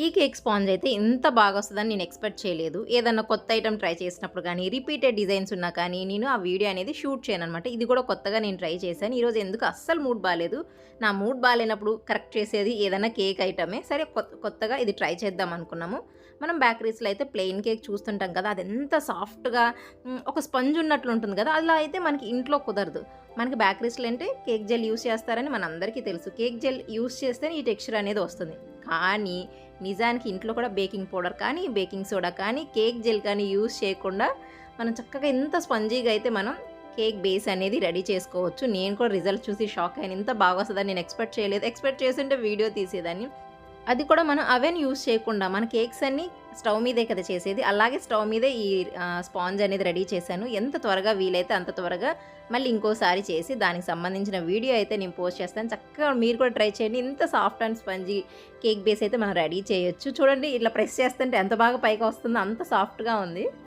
ఈ cake sponge అయితే ఇంత బాగా వస్తుందని నేను ఎక్స్పెక్ట్ చేయలేదు. ఏదన్నా కొత్త ఐటమ్ ట్రై చేసినప్పుడు కానీ రిపీటెడ్ డిజైన్స్ ఉన్నా కానీ నేను ఆ వీడియో అనేది షూట్ చేయను అనమాట ఇది కూడా కొత్తగా నేను ట్రై చేశాను. ఈరోజు ఎందుకు అస్సలు మూడ్ బాగాలేదు నా మూడ్ బాగాలేనప్పుడు కరెక్ట్ చేసేది ఏదైనా కేక్ ఐటమే. సరే కొత్త కొత్తగా ఇది ట్రై చేద్దాం అనుకున్నాము. మనం బేకరీస్లో అయితే ప్లెయిన్ కేక్ చూస్తుంటాం కదా అది ఎంత సాఫ్ట్గా ఒక స్పంజ్ ఉన్నట్లు ఉంటుంది కదా అలా అయితే మనకి ఇంట్లో కుదరదు. మనకి బేకరీస్లో అంటే కేక్ జెల్ యూస్ చేస్తారని మనందరికీ తెలుసు. కేక్ జెల్ యూస్ చేస్తేనే ఈ టెక్స్చర్ అనేది వస్తుంది. కానీ నిజానికి ఇంట్లో కూడా బేకింగ్ పౌడర్ కానీ బేకింగ్ సోడా కానీ కేక్ జెల్ కానీ యూస్ చేయకుండా మనం చక్కగా ఎంత స్పంజీగా అయితే మనం కేక్ బేస్ అనేది రెడీ చేసుకోవచ్చు. నేను కూడా రిజల్ట్ చూసి షాక్ అయిన ఇంత బాగా వస్తుందని నేను ఎక్స్పెక్ట్ చేయలేదు. ఎక్స్పెక్ట్ చేస్తుంటే వీడియో తీసేదాన్ని. అది కూడా మనం అవెన్ యూస్ చేయకుండా మన కేక్స్ అన్ని స్టవ్ మీదే కదా చేసేది. అలాగే స్టవ్ మీదే ఈ స్పాంజ్ అనేది రెడీ చేశాను. ఎంత త్వరగా వీలైతే అంత త్వరగా మళ్ళీ ఇంకోసారి చేసి దానికి సంబంధించిన వీడియో అయితే నేను పోస్ట్ చేస్తాను. చక్కగా మీరు కూడా ట్రై చేయండి. ఇంత soft and spongy cake base అయితే మనం రెడీ చేయొచ్చు. చూడండి ఇట్లా ప్రెస్ చేస్తుంటే ఎంత బాగా పైకి వస్తుందో అంత సాఫ్ట్గా ఉంది.